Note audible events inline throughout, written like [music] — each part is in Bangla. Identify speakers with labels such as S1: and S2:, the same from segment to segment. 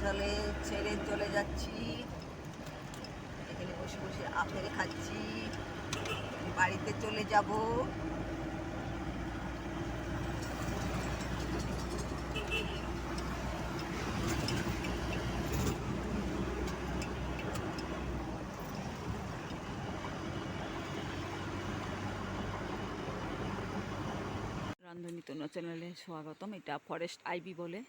S1: ছেলে ছেড়ে চলে যাচ্ছি। এখানে বসে বসে আপেল খাচ্ছি। বাড়িতে চলে যাব। রান্ধনী তনু চ্যানেলে স্বাগতম। এটা ফরেস্ট আইবি বলে।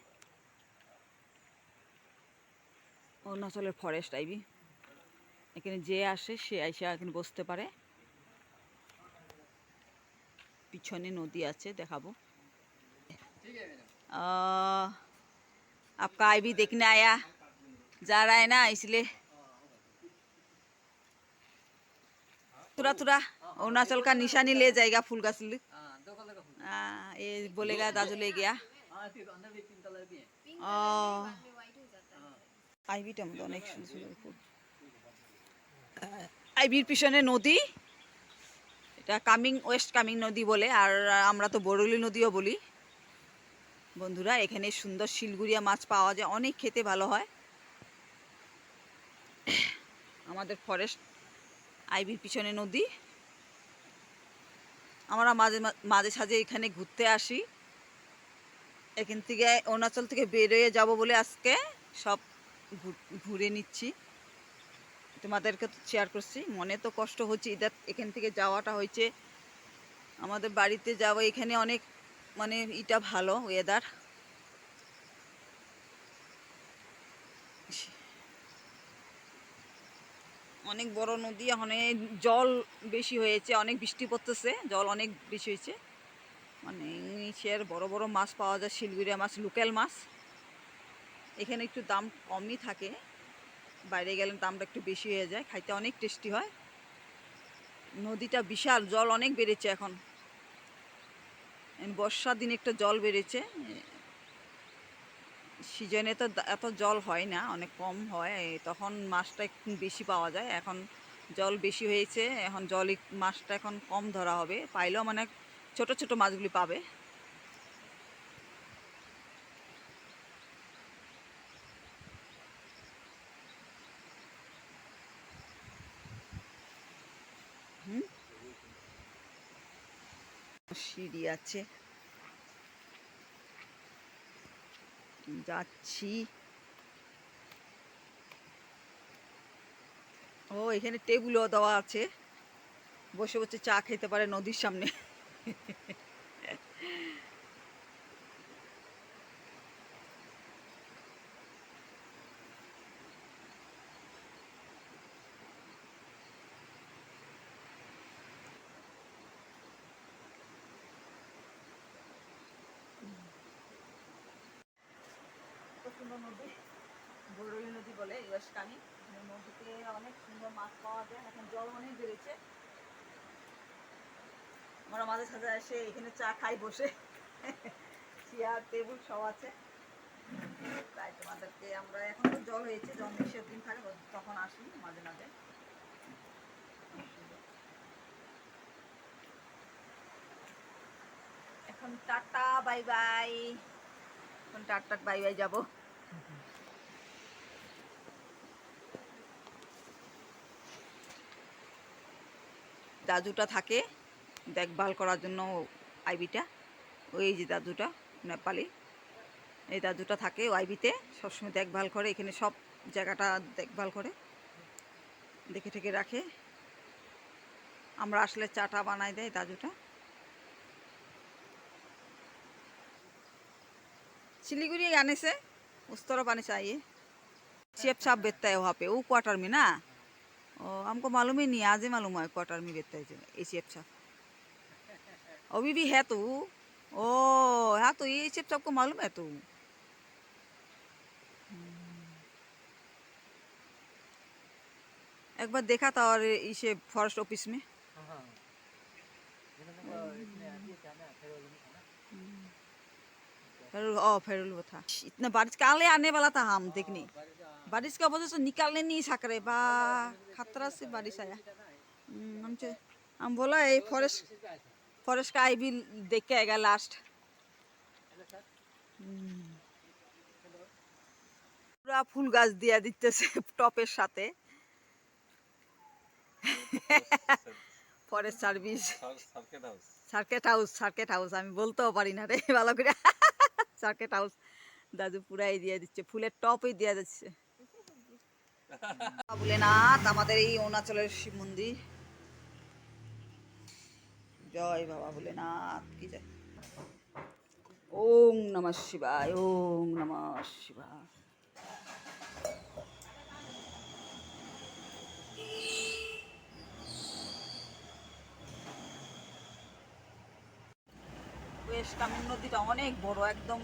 S1: অরুণাচলের ফরেস্ট আইবি এখানে যে আসে সে আইসা এখানে বসতে পারে পিছনে নদী আছে দেখাবো आ, आपका आईबी देखने आया जा रहा है ना इसलिए तुरा तुरा अरुणाचल का निशानी ले जाएगा फूल का सिल्क हाँ, ये बोलेगा दादू ले गया ও আইবিটা মতো অনেক সুন্দর সুন্দর ফুল আইবির পিছনে নদী। এটা কামিং ওয়েস্ট কামিং নদী বলে আর আমরা তো বরলি নদীও বলি। বন্ধুরা এখানে সুন্দর শিলগুড়িয়া মাছ পাওয়া যায় অনেক খেতে ভালো হয়। আমাদের ফরেস্ট আইবির পিছনে নদী। আমরা মাঝে মাঝে সাঝে এখানে ঘুরতে আসি। এখান থেকে অরুণাচল থেকে বেরোয় যাব বলে আজকে সব ঘুরে নিচ্ছি। তোমাদেরকে শেয়ার করছি। মনে তো কষ্ট হচ্ছে এদের এখান থেকে যাওয়াটা হয়েছে। আমাদের বাড়িতে যাওয়া এখানে অনেক মানে ইটা ভালো ওয়েদার অনেক বড় নদী এখন জল বেশি হয়েছে, অনেক বৃষ্টি পড়তেছে, জল অনেক বেশি হয়েছে। মানে ইলিশের বড় বড় মাছ পাওয়া যায় শিলগুড়িয়া মাছ, লোকাল মাছ। এখানে একটু দাম কমই থাকে। বাইরে গেলে দামটা একটু বেশি হয়ে যায়, খাইতে অনেক টেস্টি হয়। নদীটা বিশাল, জল অনেক বেড়েছে এখন। বর্ষার দিনে একটা জল বেড়েছে। সিজনে তো এত জল হয় না, অনেক কম হয়। তখন মাছটা একটু বেশি পাওয়া যায়। এখন জল বেশি হয়েছে, এখন জল মাছটা এখন কম ধরা হবে। পাইলেও মানে ছোট ছোট মাছগুলি পাবে। সিঁড়ি আছে। যাচ্ছি। ও, এখানে টেবিলও দেওয়া আছে। বসে বসে চা খেতে পারে নদীর সামনে। [laughs] নদী বরলি নদী বলে ইউএস কানি নদীতে অনেক সুন্দর মাছ পাওয়া যায়। এখন জল অনেক বেড়েছে। আমরা মাঝে সাঝে এসে এখানে চা খাই বসে। চেয়ার, টেবিল সব আছে। তাই তোমাদেরকে আমরা এখন তো জল হয়েছে, জল মিশের দিন থাকে তখন আসি মাঝে মাঝে। এখন টাটা, বাই বাই। এখন টাটা, বাই বাই যাব। দাদুটা থাকে দেখভাল করার জন্য আইবিটা ওই যে দাদুটা নেপালি এই দাদুটা থাকে ও আইবিতে সবসময় দেখভাল করে এখানে সব জায়গাটা দেখভাল করে দেখে ঠেকে রাখে আমরা আসলে চাটা বানাই দেয় দাদুটা सिलीगुड़ी आने से उस तरफ आने चाहिए शेप साहब बेचता है वहाँ पे वो क्वार्टर में ना ओ हमको मालूम ही नहीं आज ही मालूम है क्वार्टर में बेचता है जो ये शेप साहब अभी भी है तो ओ हाँ तो ये शेप साहब को मालूम है तो एक बार देखा था और इसे फॉरेस्ट ऑफिस में फेरुल ओ फेरुल वो था इतना बारिश काले आने वाला था हम देखने बारिश का वजह से निकालने नहीं सक रहे बा खतरा से बारिश आया हम्म, हम चे- हम बोला ये फॉरेस्ट फॉरेस्ट का आई भी देख के आएगा लास्ट पूरा মেলা ফুল গাছ দিয়া দিতেছে টপের সাথে forest service
S2: circuit house
S1: circuit house circuit house আমি বলতেও পারি না রে ভালো করে সার্কেট হাউস দাদু পুরাই দিয়ে দিচ্ছে ফুলের টপই দিয়ে দিচ্ছে ভোলেনাথ আমাদের এই অরুণাচলের শিব মন্দির। জয় বাবা ভোলেনাথ কি জয়। ওম নমঃ শিবায় ওম নমঃ শিবায়। কামিং নদীটা অনেক বড়, একদম।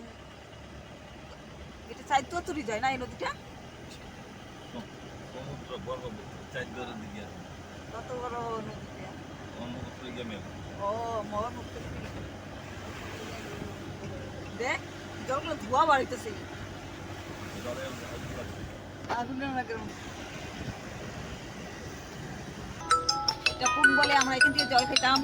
S1: এটা চাই তো যায় না এই নদীটা?
S2: সমুদ্র বর্গবৃত্ত চারদরের দিকে আছে
S1: কত বড়
S2: ব্রহ্মপুত্র গিয়ে মেল।
S1: ও মোহন দেখ জলগুলো ধোয়া বাড়িতেছে। এটা কোন বলে? আমরা এখান থেকে জল খেতাম।